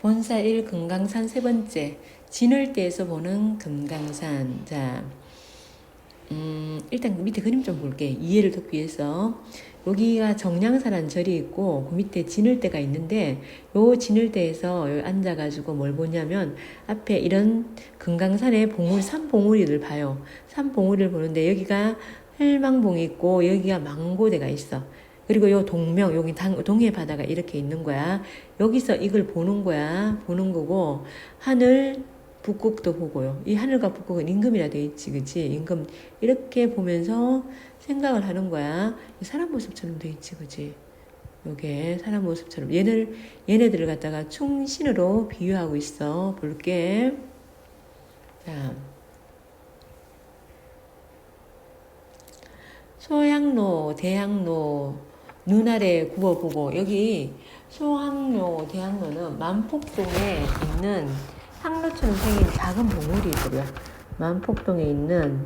본사 1 금강산 세 번째 진월대에서 보는 금강산. 자 음, 일단 밑에 그림 좀 볼게. 이해를 돕기 위해서. 여기가 정량사라는 절이 있고 그 밑에 진월대가 있는데 요 진월대에서 여기 앉아가지고 뭘 보냐면 앞에 이런 금강산의 봉우리 산봉우리를 봐요. 산봉우리를 보는데 여기가 헬망봉이 있고 여기가 망고대가 있어 그리고 요 동명 여기 당, 동해 바다가 이렇게 있는 거야. 여기서 이걸 보는 거야. 보는 거고 하늘 북극도 보고요. 이 하늘과 북극은 임금이라 돼 있지, 그치? 임금 이렇게 보면서 생각을 하는 거야. 이 사람 모습처럼 돼 있지, 그치? 요게 사람 모습처럼 얘들 얘네들을 갖다가 충신으로 비유하고 있어. 볼게. 자. 소양로, 대양로, 눈 아래 구워보고 여기 소항로, 대항로는 만폭동에 있는 항로처럼 생긴 작은 봉우리들이야. 만폭동에 있는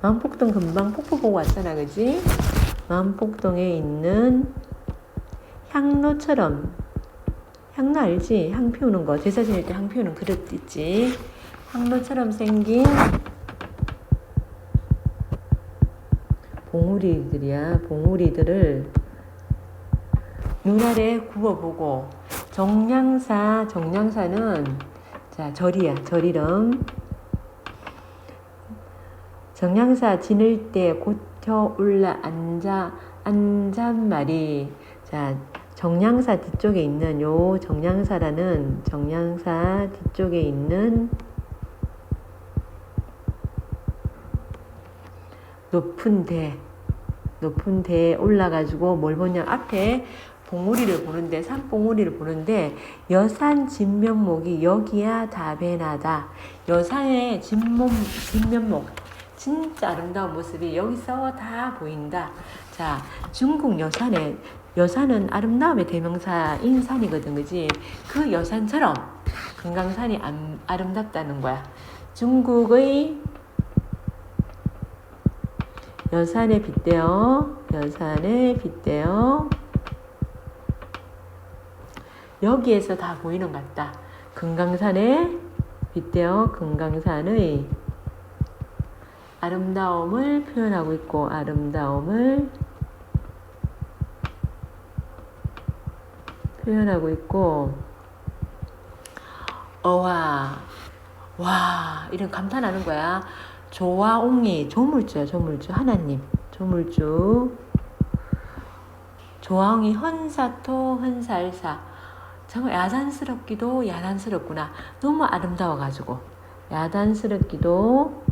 만폭동 금방 폭포 보고 왔잖아, 그지? 만폭동에 있는 향로처럼 향로 알지? 향 피우는 거 제사 지낼 때 향 피우는 그릇 있지? 향로처럼 생긴 봉우리들이야. 봉우리들을 눈 아래 구워보고 정량사 정량사는 자 절이야. 절 이름 정량사 지낼 때 고쳐 올라 앉아 앉잔말이. 자 정량사 뒤쪽에 있는 요 정량사라는 정량사 뒤쪽에 있는 높은 대, 높은 대에 올라가지고 뭘 보냐 앞에 봉우리를 보는데 산봉우리를 보는데 여산 진면목이 여기야 다배나다. 여산의 진몸 진면목. 진짜 아름다운 모습이 여기서 다 보인다. 자 중국 여산의 여산은 아름다움의 대명사인 산이거든 그지? 그 여산처럼 금강산이 안- 아름답다는 거야. 중국의 여산에 빗대어 여산에 빗대어 여기에서 다 보이는 것 같다. 금강산에 빗대어 금강산의 아름다움을 표현하고 있고 아름다움을 표현하고 있고 어와 와 이런 감탄하는 거야. 조와 옹이 조물주야 조물주. 하나님 조물주. 조왕이 헌사토 헌살사. 정말 야단스럽기도 야단스럽구나. 너무 아름다워가지고. 야단스럽기도.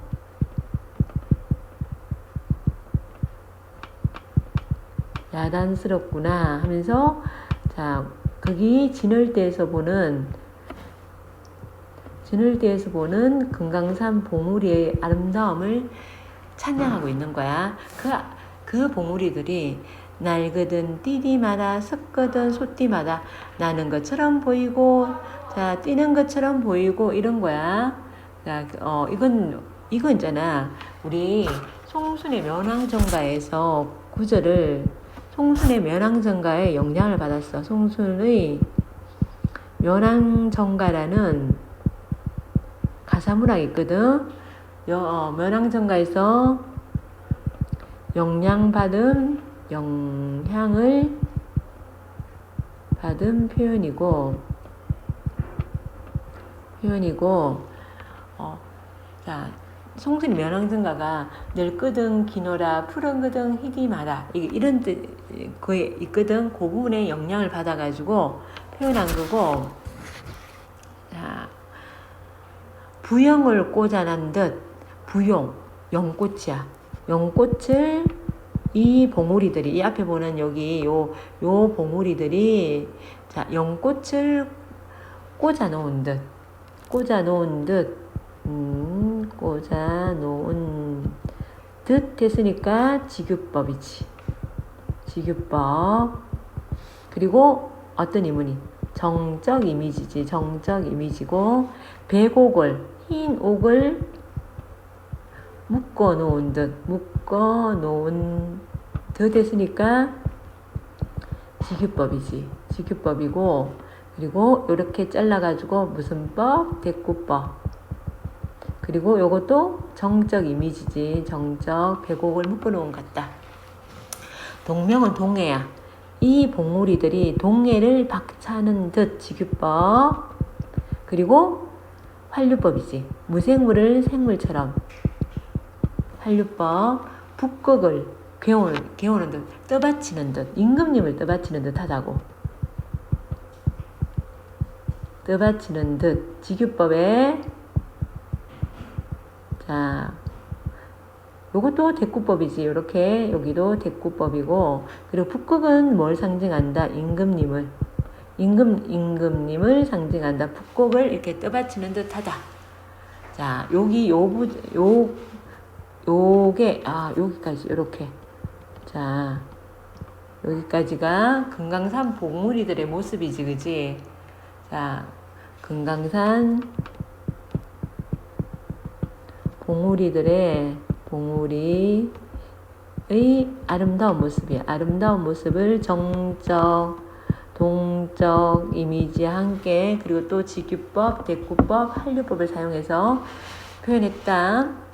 야단스럽구나 하면서 자 거기 진월대에서 보는 진월대에서 보는 금강산 봉우리의 아름다움을 찬양하고 있는 거야. 그, 그 봉우리들이 날거든 띠디마다 섰거든 소띠마다 나는 것처럼 보이고 자 뛰는 것처럼 보이고 이런 거야. 자, 어 이건 이건 있잖아. 우리 송순의 면왕정가에서 구절을 송순의 면왕정가에 영향을 받았어. 송순의 면왕정가라는 가사문학이 있거든. 여, 어, 면왕정가에서 영향받은 영향을 받은 표현이고 표현이고 어, 자 송순이 면왕정가가 늙거든 기노라 푸른거든 희디마라 이게 이런 뜻 그에 있거든 그 부분에 영향을 받아가지고 표현한 거고 자 부영을 꽂아난 듯 부용 연꽃이야. 연꽃을 이 봉우리들이 이 앞에 보는 여기 요 요 봉우리들이 자 연꽃을 꽂아 놓은 듯 꽂아 놓은 듯 음, 꽂아 놓은 듯 했으니까 지규법이지. 지규법. 그리고 어떤 이문이? 정적 이미지지. 정적 이미지고 백옥을 흰 옥을 묶어 놓은 듯 묶어 놓은 듯 했으니까 지규법이지 지규법이고 그리고 이렇게 잘라가지고 무슨 법? 대꾸법. 그리고 요것도 정적 이미지지. 정적 배곡을 묶어 놓은 것 같다. 동명은 동해야. 이 봉우리들이 동해를 박차는 듯 지규법. 그리고 활류법이지. 무생물을 생물처럼. 활류법. 북극을 개오는, 개오는 듯, 떠받치는 듯, 임금님을 떠받치는 듯 하다고. 떠받치는 듯, 지규법에, 자, 요것도 대꾸법이지. 요렇게, 여기도 대꾸법이고, 그리고 북극은 뭘 상징한다? 임금님을. 임금, 임금님을 상징한다. 북극을 이렇게 떠받치는 듯 하다. 자, 여기 요 부, 요, 요게, 아, 여기까지, 요렇게. 자, 여기까지가 금강산 봉우리들의 모습이지, 그지? 자, 금강산 봉우리들의, 봉우리의 아름다운 모습이야. 아름다운 모습을 정적, 동적 이미지와 함께, 그리고 또 지규법, 대꾸법, 한류법을 사용해서 표현했다.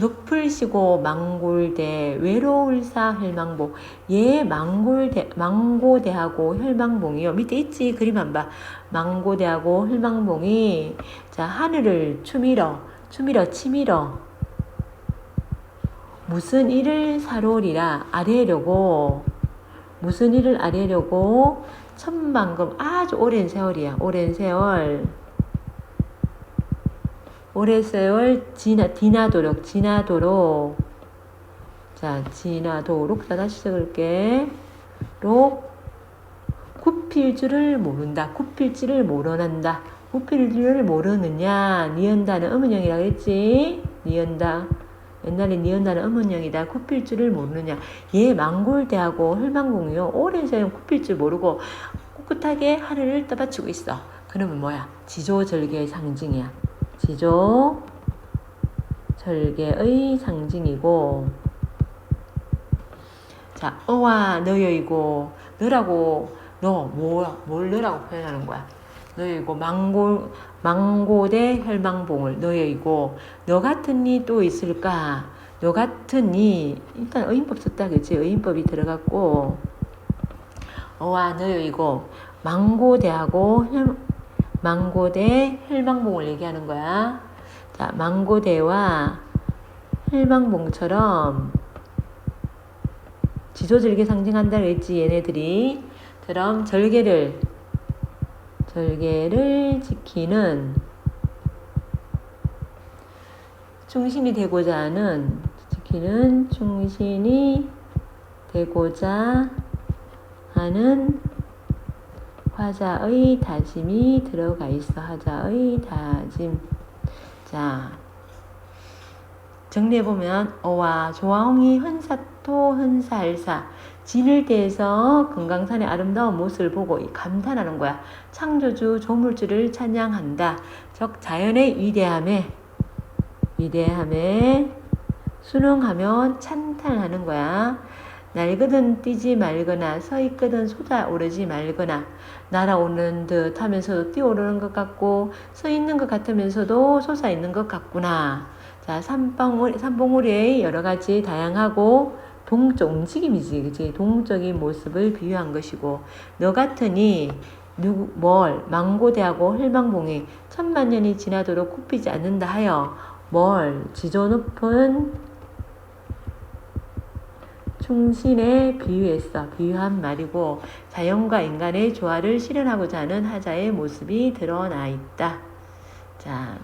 높을시고 망골대 외로울사 혈망봉. 얘 망골대 망고대하고 혈망봉이요. 밑에 있지 그림 한봐. 망고대하고 혈망봉이 자 하늘을 추미러 추미러 치미러 무슨 일을 사로리라 아래려고 무슨 일을 아래려고 천만금 아주 오랜 세월이야 오랜 세월 오랜 세월 지나, 디나도록, 지나도록. 자, 지나도록. 자, 다시 적을게. 록. 굽힐 줄을 모른다. 굽힐 줄을 모르는다. 굽힐 줄을 모르느냐. 니은다는 음운형이라고 했지? 니은다. 옛날에 니은다는 음운형이다. 굽힐 줄을 모르느냐. 얘 망골대하고 혈망공이요. 오랜 세월 굽힐 줄 모르고 꿋꿋하게 하늘을 떠받치고 있어. 그러면 뭐야? 지조절개의 상징이야. 지조 절개의 상징이고 자 어와 너여이고 너라고 너 뭐야 뭘 너라고 표현하는 거야 너여이고 망고 망고대 혈망봉을 너여이고 너 같은 이 또 있을까? 너 같은 이 일단 의인법 썼다 그치 의인법이 들어갔고 어와 너여이고 망고대하고 혈, 망고대 헬방봉을 얘기하는 거야. 자, 망고대와 헬방봉처럼 지조절개 상징한다 그랬지 얘네들이. 그럼 절개를 절개를 지키는 충신이 되고자 하는 지키는 충신이 되고자 하는 화자의 다짐이 들어가 있어. 화자의 다짐. 자, 정리해보면, 어와 조화홍이 헌사토 헌사알사. 진을 대해서 금강산의 아름다운 모습을 보고 감탄하는 거야. 창조주 조물주를 찬양한다. 적 자연의 위대함에, 위대함에 순응하며 찬탄하는 거야. 날거든 뛰지 말거나 서 있거든 쏟아오르지 말거나 날아오는 듯 하면서도 뛰어오르는 것 같고 서 있는 것 같으면서도 솟아 있는 것 같구나. 자, 삼봉우리, 삼봉우리의 여러 가지 다양하고 동적 움직임이지, 그치? 동적인 모습을 비유한 것이고, 너 같으니, 누구, 뭘, 망고대하고 혈망봉이 천만 년이 지나도록 굽히지 않는다 하여, 뭘, 지조 높은 충신에 비유했어. 비유한 말이고 자연과 인간의 조화를 실현하고자 하는 하자의 모습이 드러나 있다. 자,